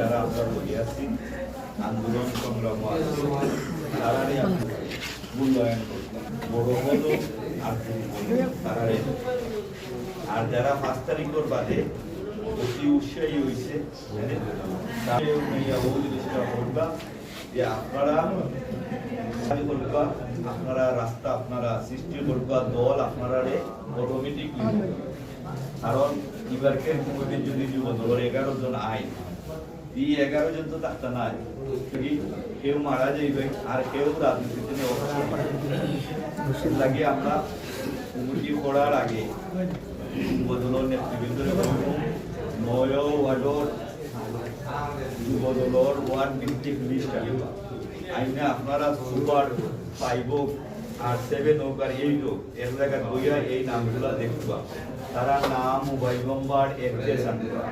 যারা আমরা আছি, আন্দোলন সংগ্রাম আছে মূল্যায়ন বড় হলো আর তারারে আর যারা পাঁচ তারিখের বাদে অতি উৎসাহী হয়েছে বলবা যে আপনারা করবা, আপনারা রাস্তা আপনারা সৃষ্টি করবা, দল আপনারা অটোমেটিক কারণ কমিটির যদি যুব দলের এগারো জন আই এই এগারো জন তো থাকতে নাই কেউ মারা যাইবে আর কেউ রাজনীতিতে নিয়ে। লাগে আমরা কমিটি করার আগে যুবদলের নেতৃবৃন্দের নয় ওয়ার্ডর যুবদলের ওয়ার্ড ভিত্তিক লিস্ট আনিবা আইনা আপনারা সুপার হোক আর সেভেন হোক আর এইট হোক এর জায়গায় বইয়া এই নামগুলা দেখবা তারা নাম মোবাইল নম্বর এড্রেস আনবা